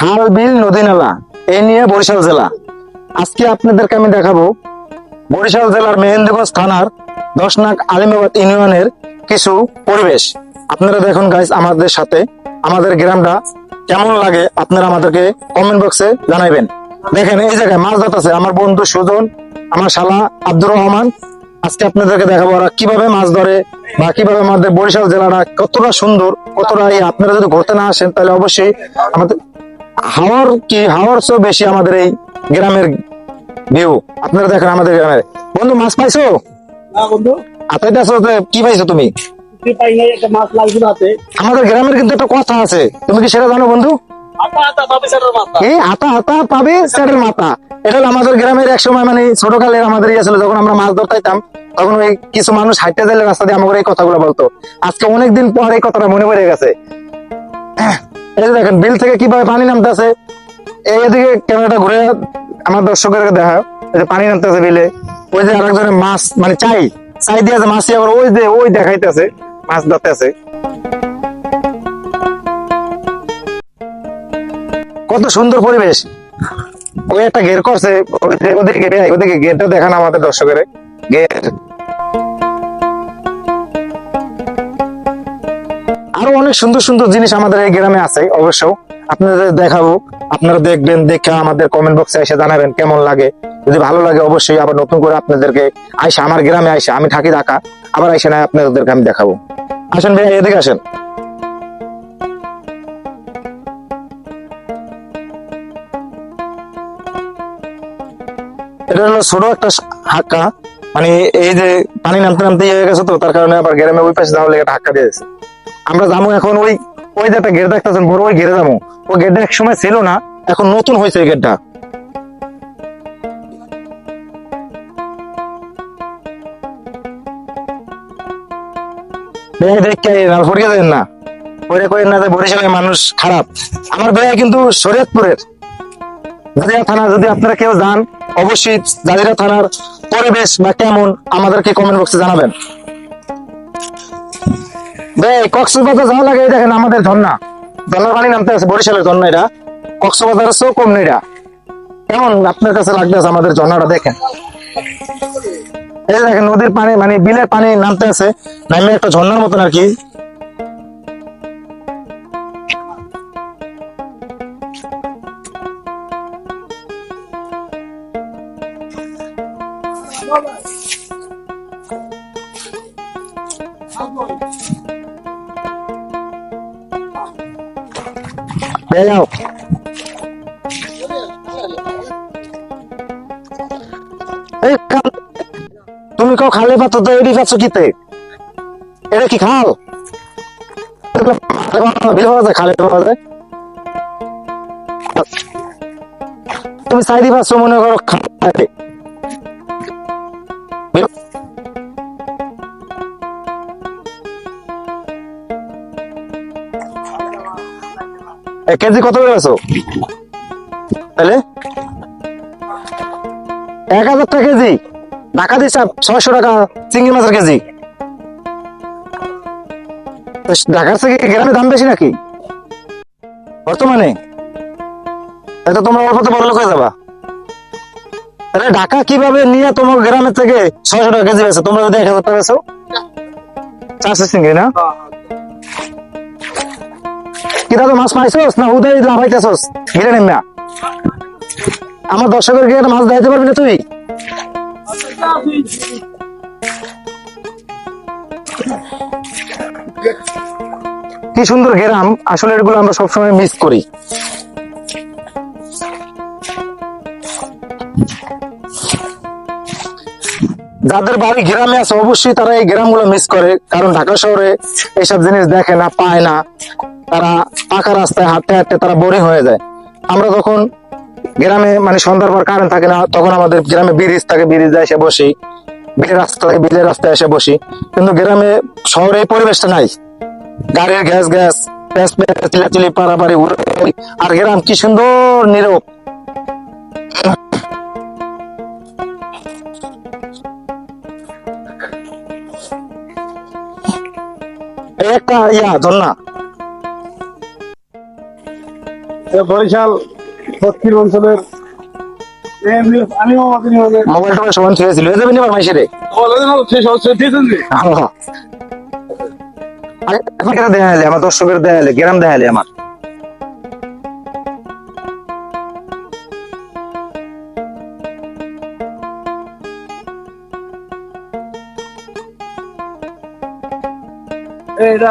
খাল বিল, নদী নালা এই নিয়ে বরিশাল জেলা। আজকে আপনাদেরকে আমি দেখাবো বরিশাল জেলার মেহেন্দিগঞ্জ থানার দশনাক আলিমাবাদ ইউনিয়নের কিছু পরিবেশ। আপনারা দেখুন গাইস আমাদের সাথে, আমাদের গ্রামটা কেমন লাগে, আপনারা আমাদেরকে কমেন্ট বক্সে জানাবেন দেখেন, এই জায়গায় মাছ ধরতেছে আমার বন্ধু সুজন, আমার শালা আব্দুর রহমান, আজকে আপনাদেরকে দেখাবো ওরা কীভাবে মাছ ধরে বা কীভাবে আমাদের বরিশাল জেলাটা কতটা সুন্দর, কতটা আপনারা যদি ঘুরতে না আসেন, তাহলে অবশ্যই আমাদের হাওয়ার কি? হাওয়ার চেয়েও বেশি আমাদের এই গ্রামের ভিউ আপনারা দেখেন আমাদের গ্রামের। বন্ধু মাছ পাইছো? না বন্ধু। কি পাইছো তুমি? আমাদের গ্রামের কিন্তু একটা কথা আছে। তুমি কি সেটা জানো বন্ধু? পাবে মাথা। আতা আতা পাবে সেটের মাথা। এটা আমাদের গ্রামের এক সময় মানে ছোটকালের আমাদের ইয়ে ছিল যখন আমরা মাছ ধরতাইতাম তখন ওই কিছু মানুষ হাইটে গেলে রাস্তা দিয়ে আমাকে এই কথাগুলো বলতো। আজকে অনেকদিন পর এই কথাটা মনে পড়ে গেছে। এই যে দেখেন, বিল থেকে কীভাবে পানি নামতেছে? এই এদিকে ক্যামেরাটা ঘুরে আমার দর্শকের দেখা। এই যে পানি নামতেছে বিলে। ওই যে আরেকজনের মাছ মানে চাই চাই দিয়ে মাছ আবার ওই যে ওই দেখাইতেছে, মাছ ধরতেছে। কত সুন্দর পরিবেশ। ওই একটা ঘের করছে ওদিকে ওদিকে গেটটা দেখান আমাদের দর্শকের। গেট আরও অনেক সুন্দর সুন্দর জিনিস আমাদের এই গ্রামে আছে অবশ্য আপনাদের দেখাবো, আপনারা দেখবেন, দেখে আমাদের কমেন্ট বক্সে এসে জানাবেন কেমন লাগে। যদি ভালো লাগে, অবশ্যই আবার নতুন করে আপনাদেরকে আইসা, আমার গ্রামে আইসা, আমি থাকি ঢাকা, আবার আইসা না আপনাদেরকে আমি দেখাবো। আসেন ভাই, এদিকে আসেন। এটা হলো ছোট একটা হাক্কা মানে এই যে পানি নামতে নামতে হয়ে গেছে তো, তার কারণে আবার গ্রামে ওই পাশে যাওয়ার লেগে একটা হাক্কা দিয়েছে। আমরা যাব এখন ওই ওই যে একটা গেট দেখতেছেন, বড় ওই ঘেরে যাব। ওই গেটটা এক সময় ছিল না, এখন নতুন হয়েছে এই গেটটা মানুষ খারাপ। আমার বেয়া কিন্তু শরীয়তপুরের। জাজিরা থানা যদি আপনারা কেউ যান, অবশ্যই জাজিরা থানার পরিবেশ বা কেমন, আমাদেরকে কমেন্ট বক্সে জানাবেন। কক্সবাজার যাওয়া লাগে দেখেন আমাদের ঝর্ণা ঝর্ণার পানি নামতে আছে, বরিশালের ঝর্ণা এটা। কক্সবাজারের চেয়েও কম নেই কেমন আপনার কাছে লাগতেছে আমাদের ঝর্ণাটা দেখেন? এই দেখেন নদীর পানি মানে বিলের পানি নামতে আছে। নামে একটা ঝর্ণার মতন আর কি। তো এডি পাচ্ছ কিতে? এটা কি খাল? খালে তুমি সাইডি পাচ্ছ, মনে করো খালে এক কেজি কত করে আছো? তাহলে? এক হাজার টাকা কেজি। ঢাকা দিচ্ছে ছয়শো টাকা চিংড়ি মাছের কেজি। ঢাকার থেকে গ্রামে দাম বেশি নাকি? বর্তমানে? এটা তোমরা অল্পতে বড় লোক হয়ে যাবা। তাহলে ঢাকা কীভাবে নিয়ে তোমার গ্রামের থেকে ছয়শো টাকা কেজি বেছো তোমরা যদি এক হাজার টাকা চারশো চিংড়ি, না? কি দাদা, মাছ পাইছোস না উদয় লাভাইতেছস গিরে নেমা আমার দর্শকের গিয়ে মাছ দেখাতে পারবি না তুই? কি সুন্দর গ্রাম। আসলে এগুলো আমরা সবসময় মিস করি। যাদের বাড়ি গ্রামে আছে, অবশ্যই তারা এই গ্রামগুলো মিস করে। কারণ ঢাকা শহরে এইসব জিনিস দেখে না, পায় না। তারা পাকা রাস্তায় হাঁটতে হাঁটতে তারা বোরিং হয়ে যায়। আমরা যখন গ্রামে মানে সন্ধ্যার পর কারেন্ট থাকে না, তখন আমাদের গ্রামে ব্রিজ থাকে ব্রিজে এসে বসি। বিলের রাস্তায় বিলের রাস্তায় এসে বসি। কিন্তু গ্রামে শহরে পরিবেশটা নাই। গাড়ির গ্যাস গ্যাস প্যাস প্যাস চিলাচিলি, পারাপারি। আর গ্রাম কি সুন্দর, নীরব। একটা ইয়া এটা বরিশাল দক্ষিণ অঞ্চলের মেহেন্দি নিউজ আলিমা মাদিনী মোবাইল টোবাইল সমান ছেড়ে ছিল। যাবেন এবার মাইসে রে। বলেন শেষ হচ্ছে দিয়েছেন জি এখন কেন দেখা হলে আমার দর্শকের দেখা হলে গ্রাম দেখা হলে আমার। এটা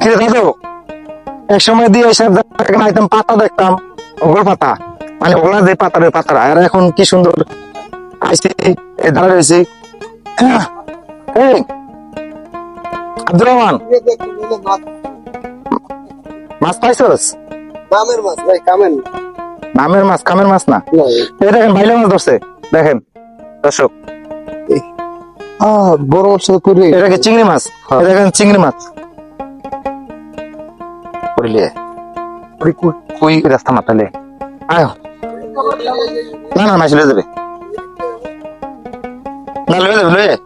দাদু এক সময় দিয়ে এসব আইতাম পাতা দেখতাম ওগুলো পাতা মানে ওগুলা যে পাতারা আর এখন কি সুন্দর আইসি দাঁড়া রয়েছি। আব্দুর রহমান মাছ। পাইছস? দামের মাছ ভাই কামেন নামের মাছ কামের মাছ না? এই দেখেন ভাইলে মাছ ধরছে দেখেন দর্শক। বড় মাছ এটাকে চিংড়ি মাছ? এই দেখেন চিংড়ি মাছ। করিলে কুই রাস্তা মাতালে আয় না না মাছ লয়ে যাবে। না লয়ে যাবে লয়ে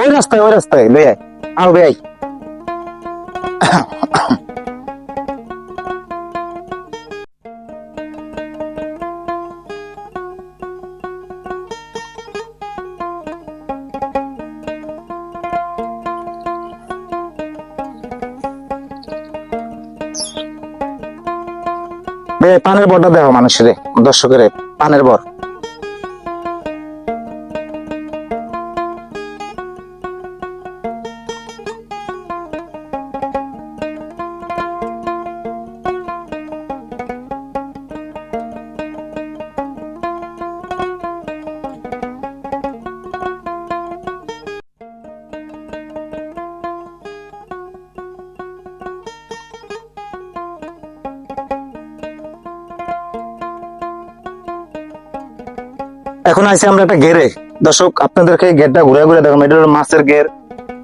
ওই রাস্তায় ওই রাস্তায় লয়ে আয়। আও বে আয়। পানের বরটা দেওয়া মানুষের দর্শকের পানের বর। এখন আইছি আমরা একটা গেরে। দর্শক আপনাদেরকে গেটটা ঘুরে ঘুরে দেখো এটা হলো মাছের গের।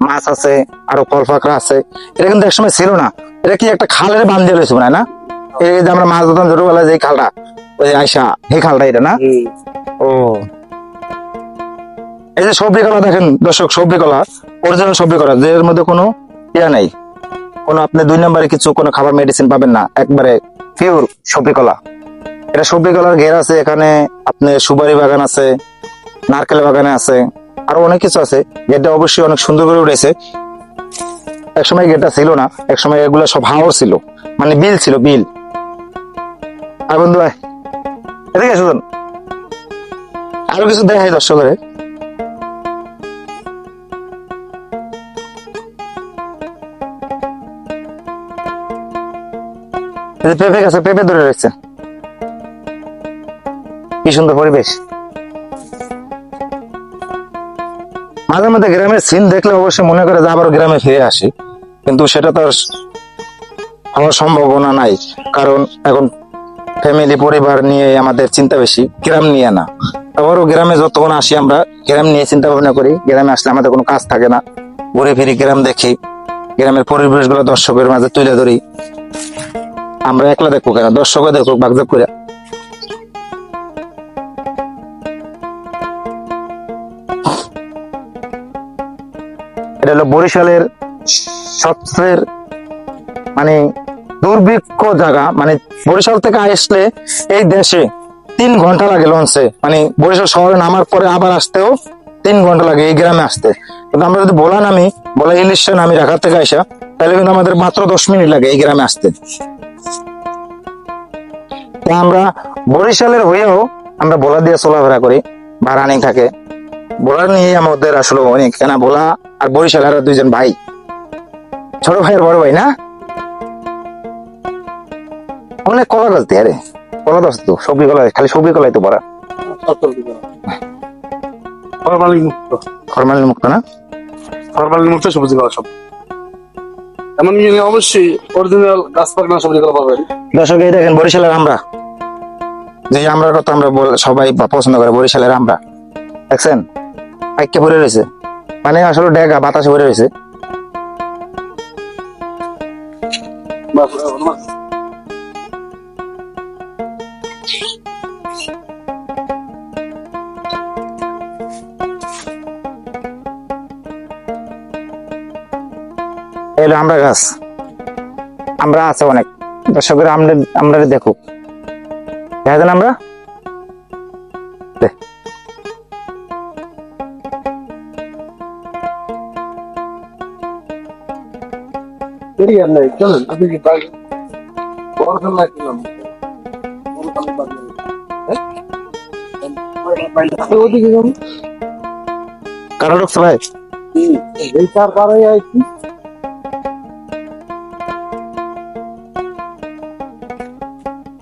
মাছ আছে আরও ফল ফাকরা আছে। এটা কিন্তু একসময় ছিল না। এটা কি একটা খালের বান দিয়ে রয়েছে না? এই যে আমরা মাছ ধরতাম ছোটবেলায় যে খালটা ওই যে আইসা এই খালটা এটা না? ও। এই যে সবজি কলা দেখেন দর্শক সবজি কলা অরিজিনাল সবজি কলা এর মধ্যে কোনো ইয়া নাই। কোনো আপনি দুই নম্বরে কিছু কোনো খাবার মেডিসিন পাবেন না। একবারে পিওর সবজি কলা এটা সবজি কলার ঘের আছে, এখানে আপনি সুপারি বাগান আছে, নারকেল বাগানে আছে, আরও অনেক কিছু আছে। গেটটা অবশ্যই অনেক সুন্দর করে উঠেছে। একসময় গেটটা ছিল না, একসময় এগুলো সব হাওর ছিল মানে বিল ছিল, বিল। আর বন্ধু, আয়। এদিকে শুনুন আরও কিছু দেখাই যে পেঁপে গাছে, পেঁপে ধরে রয়েছে। কি সুন্দর পরিবেশ। মাঝে মাঝে গ্রামের সিন দেখলে অবশ্যই মনে করে যে আবার গ্রামে ফিরে আসি। কিন্তু সেটা তো হওয়ার সম্ভাবনা নাই। কারণ এখন ফ্যামিলি পরিবার নিয়ে আমাদের চিন্তা বেশি, গ্রাম নিয়ে না। আবারও গ্রামে যতক্ষণ আসি আমরা, গ্রাম নিয়ে চিন্তা ভাবনা করি। গ্রামে আসলে আমাদের কোনো কাজ থাকে না। ঘুরে ফিরি গ্রাম দেখি। গ্রামের পরিবেশগুলো দর্শকের মাঝে তুলে ধরি। আমরা একলা দেখব কেন? দর্শকও দেখুক বাগজাব করে এটা হলো বরিশালের সবচেয়ে মানে দুর্ভিক্ষ জায়গা। মানে বরিশাল থেকে আসলে এই দেশে তিন ঘণ্টা লাগে লঞ্চে মানে বরিশাল শহরে নামার পরে আবার আসতেও তিন ঘণ্টা লাগে এই গ্রামে আসতে। কিন্তু আমরা যদি বলা নামি, বলা ইলিশে নামি ঢাকা থেকে আসা, তাহলে কিন্তু আমাদের মাত্র দশ মিনিট লাগে এই গ্রামে আসতে। আমরা বরিশালের হয়েও আমরা বলা দিয়ে চলাফেরা করি, বা রানিং থাকে। বোলার নিয়ে আমাদের আসলে অনেক। কেন? বোলা আর বরিশাল আর দুইজন ভাই। ছোট ভাইয়ের বড় ভাই না? অনেক কলা গাছ দিয়ে আরে। কলা গাছ তো সবজি কলা খালি সবজি কলাই তো পড়া ফরমালিন মুক্ত না? ফরমালিন মুক্ত সবজিগুলো সব। এমন অবশ্যই অরিজিনাল গাছ পাকনা সবজিগুলো পাবেন। দর্শক এই দেখেন বরিশালের আমরা। যে আমরার কথা আমরা সবাই পছন্দ করে বরিশালের আমরা। দেখছেন? আইকে পড়ে রয়েছে। মানে আসলে ডেগা, বাতাসে পড়ে রয়েছে। এলো আমরা গাছ। আমরা আছে অনেক। দর্শকের আমরা আমরা দেখুক। দেখা আমরা? দেরি আর নাই। চলুন আপনি কি বাড়ি বড় খান না কিলাম ওদিকে যান। কারও ঢুকছে ভাই এই চার পাড়ায় আইছি।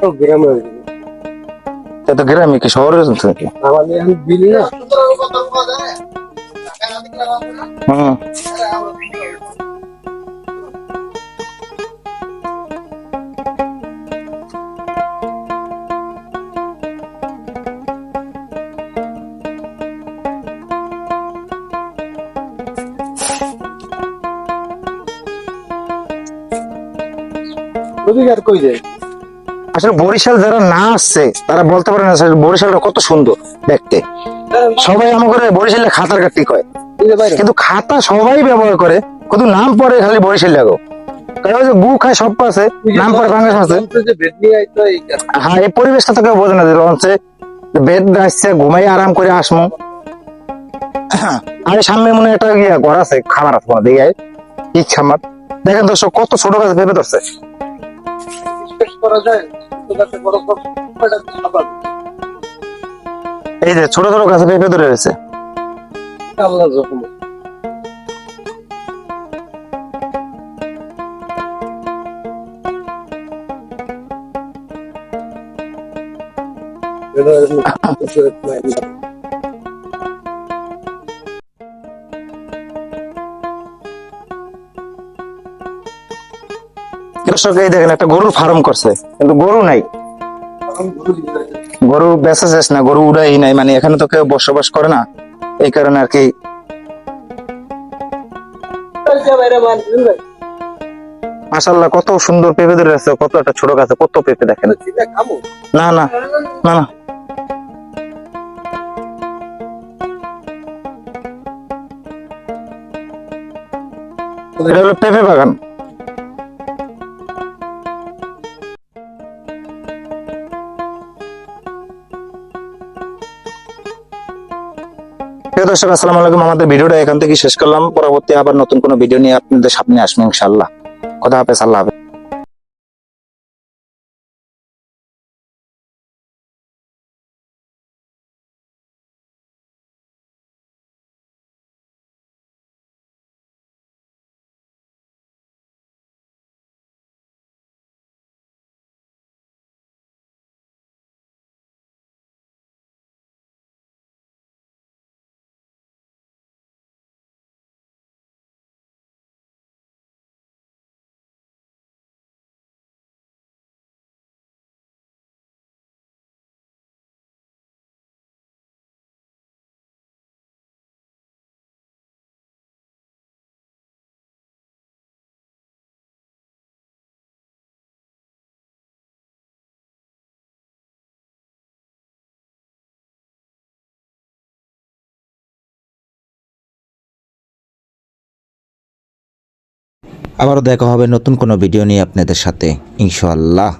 ও গ্রামে এত গ্রামে কি শহরে চলছে নাকি? আমাদের এখন বিলি না হুম। কই যায়? আসলে বরিশাল যারা না আসছে তারা বলতে পারে না আসলে বরিশালটা কত সুন্দর দেখতে। সবাই আমাকে বরিশালে খাতার কাটি কয়। কিন্তু খাতা সবাই ব্যবহার করে কিন্তু নাম পরে খালি বরিশাল লাগো। কারণ যে গু খায় সব আছে নাম পরে আছে। হ্যাঁ এই পরিবেশটা তো কেউ বোঝে না যে লঞ্চে বেদ আসছে ঘুমাই আরাম করে আসমু। আর সামনে মনে একটা ঘর আছে খামার আছে কোনো দিকে কি খামার। দেখেন দর্শক কত ছোট গাছ ভেবে ধরছে। শেষ করা যায় তো বড় কয়টা খাবার এই যে ছোট ছোট গাছে পেঁপে ধরে রয়েছে। আল্লাহ যখন দর্শক, এই দেখেন, একটা গরুর ফার্ম করছে। কিন্তু গরু নাই। গরু বেচা শেষ না, গরু উড়াই নাই। মানে এখানে তো কেউ বসবাস করে না। এই কারণে আর কি মাসাল্লাহ কত সুন্দর পেঁপে ধরে আছে, কত একটা ছোট গাছে, কত পেঁপে দেখেন। না না না না। এটা হলো পেঁপে বাগান। দর্শক, আসসালামু আলাইকুম। আমাদের ভিডিওটা এখান থেকে শেষ করলাম। পরবর্তী আবার নতুন কোনো ভিডিও নিয়ে আপনাদের সামনে আসব ইনশাল্লাহ কথা হাফেজ, আল্লাহ হাফেজ। আবারও দেখা হবে নতুন কোনো ভিডিও নিয়ে আপনাদের সাথে ইনশাআল্লাহ।